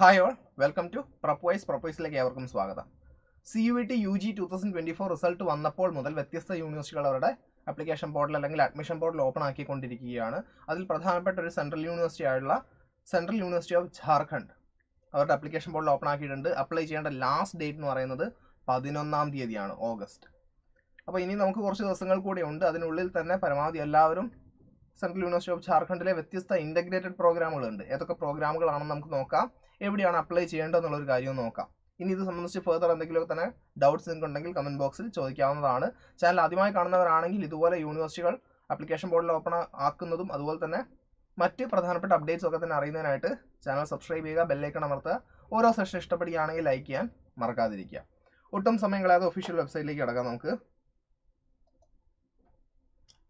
Hi all welcome to Prepoise പ്രപ്പോയ്സിലേക്ക് ഏവർക്കും സ്വാഗതം. C U T U G two thousand twenty four result വന്നപ്പോൾ മുതൽ വ്യത്യസ്ത യൂണിവേഴ്സിറ്റികൾ അവരുടെ അപ്ലിക്കേഷൻ പോർട്ടൽ അല്ലെങ്കിൽ അഡ്മിഷൻ പോർട്ടൽ ഓപ്പൺ ആക്കിക്കൊണ്ടിരിക്കുകയാണ്. അതിൽ പ്രധാനപ്പെട്ട ഒരു സെൻട്രൽ യൂണിവേഴ്സിറ്റി ആയിട്ടുള്ള സെൻട്രൽ യൂണിവേഴ്സിറ്റി ഓഫ് ഝാർഖണ്ഡ് അവരുടെ അപ്ലിക്കേഷൻ പോർട്ടൽ ഓപ്പൺ ആക്കിയിട്ടുണ്ട്. അപ്ലൈ ചെയ്യേണ്ട ലാസ്റ്റ് ഡേറ്റ് എന്ന് പറയുന്നത് പതിനൊന്നാം തീയതിയാണ് ഓഗസ്റ്റ്. അപ്പോൾ ഇനി നമുക്ക് കുറച്ച് ദിവസങ്ങൾ കൂടി ഉണ്ട്. അതിനുള്ളിൽ തന്നെ പരമാവധി എല്ലാവരും സെൻട്രൽ യൂണിവേഴ്സിറ്റി ഓഫ് ഝാർഖണ്ഡിലെ വ്യത്യസ്ത ഇന്റഗ്രേറ്റഡ് പ്രോഗ്രാമുകളുണ്ട് ഏതൊക്കെ പ്രോഗ്രാമുകളാണെന്ന് നമുക്ക് നോക്കാം. എവിടെയാണ് അപ്ലൈ ചെയ്യേണ്ടതെന്നുള്ളൊരു കാര്യം നോക്കാം. ഇനി ഇത് സംബന്ധിച്ച് ഫെർദർ എന്തെങ്കിലും തന്നെ ഡൗട്ട്സ് നിങ്ങൾക്ക് ഉണ്ടെങ്കിൽ കമന്റ് ബോക്സിൽ ചോദിക്കാവുന്നതാണ്. ചാനൽ ആദ്യമായി കാണുന്നവരാണെങ്കിൽ ഇതുപോലെ യൂണിവേഴ്സിറ്റികൾ അപ്ലിക്കേഷൻ ബോർഡിൽ ഓപ്പൺ ആക്കുന്നതും അതുപോലെ തന്നെ മറ്റ് പ്രധാനപ്പെട്ട അപ്ഡേറ്റ്സ് ഒക്കെ തന്നെ അറിയുന്നതിനായിട്ട് ചാനൽ സബ്സ്ക്രൈബ് ചെയ്യുക ബെല്ലൈക്കൺ അമർത്തുക. ഓരോ സെഷൻ ഇഷ്ടപ്പെടുകയാണെങ്കിൽ ലൈക്ക് ചെയ്യാൻ മറക്കാതിരിക്കുക. ഒട്ടും സമയം കളയാതെ ഒഫീഷ്യൽ വെബ്സൈറ്റിലേക്ക് കിടക്കാം നമുക്ക്.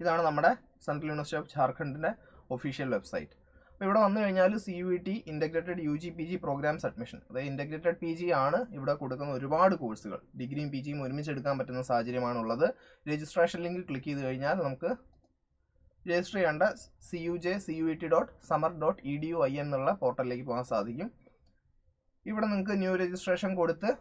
ഇതാണ് നമ്മുടെ സെൻട്രൽ യൂണിവേഴ്സിറ്റി ഓഫ് ഝാർഖണ്ഡിന്റെ ഒഫീഷ്യൽ വെബ്സൈറ്റ് അപ്പോൾ ഇവിടെ വന്നു കഴിഞ്ഞാൽ C U T integrated U G P G programmes admission അതായത് ഇന്റഗ്രേറ്റഡ് പി ജി ആണ് ഇവിടെ കൊടുക്കുന്ന ഒരുപാട് കോഴ്സുകൾ ഡിഗ്രിയും പി ജിയും ഒരുമിച്ച് എടുക്കാൻ പറ്റുന്ന സാഹചര്യമാണുള്ളത്. രജിസ്ട്രേഷൻ ലിങ്കിൽ ക്ലിക്ക് ചെയ്ത് കഴിഞ്ഞാൽ നമുക്ക് രജിസ്റ്റർ ചെയ്യേണ്ട C U J C U T dot Samarth dot E D U I എന്നുള്ള പോർട്ടലിലേക്ക് പോകാൻ സാധിക്കും. ഇവിടെ നിങ്ങൾക്ക് ന്യൂ രജിസ്ട്രേഷൻ കൊടുത്ത്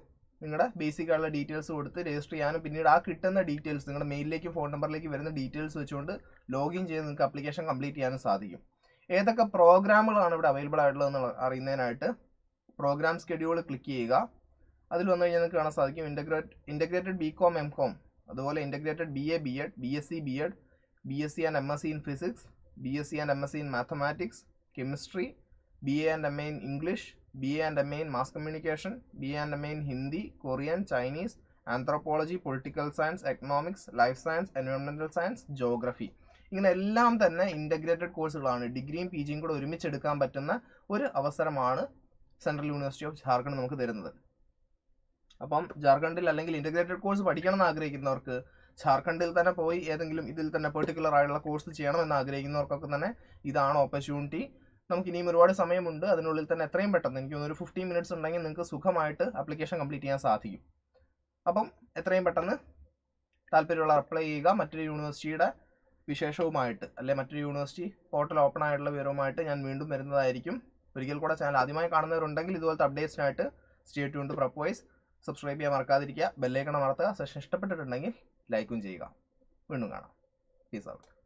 നിങ്ങളുടെ ബേസിക് ആയിട്ടുള്ള ഡീറ്റെയിൽസ് കൊടുത്ത് രജിസ്റ്റർ ചെയ്യാനും പിന്നീട് ആ കിട്ടുന്ന ഡീറ്റെയിൽസ് നിങ്ങളുടെ മെയിലിലേക്ക് ഫോൺ നമ്പറിലേക്ക് വരുന്ന ഡീറ്റെയിൽസ് വെച്ചുകൊണ്ട് ലോഗിൻ ചെയ്ത് നിങ്ങൾക്ക് അപ്ലിക്കേഷൻ കംപ്ലീറ്റ് ചെയ്യാനും സാധിക്കും. ഏതൊക്കെ പ്രോഗ്രാമുകളാണ് ഇവിടെ അവൈലബിൾ ആയിട്ടുള്ളത് എന്ന് അറിയുന്നതിനായിട്ട് പ്രോഗ്രാം സ്കെഡ്യൂൾ ക്ലിക്ക് ചെയ്യുക. അതിൽ വന്നു കഴിഞ്ഞാൽ നിങ്ങൾക്ക് കാണാൻ സാധിക്കും. Integrate integrated B Com M Com അതുപോലെ integrated B A B Ed B S C B Ed B S C and M S C in physics B S C and M S C in mathematics chemistry B A and M A in English B A and M A in mass communication B A and M A in Hindi Korean Chinese anthropology political science economics life science എൻവയോൺമെന്റൽ science geography ഇങ്ങനെ എല്ലാം തന്നെ integrated കോഴ്സുകളാണ് ഡിഗ്രിയും P ജിയും കൂടെ ഒരുമിച്ച് എടുക്കാൻ പറ്റുന്ന ഒരു അവസരമാണ് സെൻട്രൽ യൂണിവേഴ്സിറ്റി ഓഫ് ഝാർഖണ്ഡ് നമുക്ക് തരുന്നത്. അപ്പം ജാർഖണ്ഡിൽ അല്ലെങ്കിൽ ഇന്റഗ്രേറ്റഡ് കോഴ്സ് പഠിക്കണം എന്ന് ആഗ്രഹിക്കുന്നവർക്ക് ഝാർഖണ്ഡിൽ തന്നെ പോയി ഏതെങ്കിലും ഇതിൽ തന്നെ പെർട്ടിക്കുലർ ആയിട്ടുള്ള കോഴ്സ് ചെയ്യണമെന്ന് ആഗ്രഹിക്കുന്നവർക്കൊക്കെ തന്നെ ഇതാണ് ഓപ്പർച്യൂണിറ്റി നമുക്ക് ഇനിയും ഒരുപാട് സമയമുണ്ട്. അതിനുള്ളിൽ തന്നെ എത്രയും പെട്ടെന്ന് എനിക്ക് ഒരു ഫിഫ്റ്റീൻ മിനിറ്റ്സ് ഉണ്ടെങ്കിൽ നിങ്ങൾക്ക് സുഖമായിട്ട് അപ്ലിക്കേഷൻ കംപ്ലീറ്റ് ചെയ്യാൻ സാധിക്കും. അപ്പം എത്രയും പെട്ടെന്ന് താല്പര്യമുള്ള അപ്ലൈ ചെയ്യുക. മറ്റൊരു യൂണിവേഴ്സിറ്റിയുടെ വിശേഷവുമായിട്ട് അല്ലെ മറ്റൊരു യൂണിവേഴ്സിറ്റി പോർട്ടൽ ഓപ്പൺ ആയിട്ടുള്ള വിവരവുമായിട്ട് ഞാൻ വീണ്ടും വരുന്നതായിരിക്കും. ഒരിക്കൽ കൂടെ ചാനൽ ആദ്യമായി കാണുന്നവരുണ്ടെങ്കിൽ ഇതുപോലത്തെ അപ്ഡേറ്റ്സിനായിട്ട് stay tuned to Prepoise subscribe ചെയ്യാൻ മറക്കാതിരിക്കുക. ബെല്ലേക്കണം അമർത്തുക. സെഷൻ ഇഷ്ടപ്പെട്ടിട്ടുണ്ടെങ്കിൽ ലൈക്കും ചെയ്യുക. വീണ്ടും കാണാം. Peace out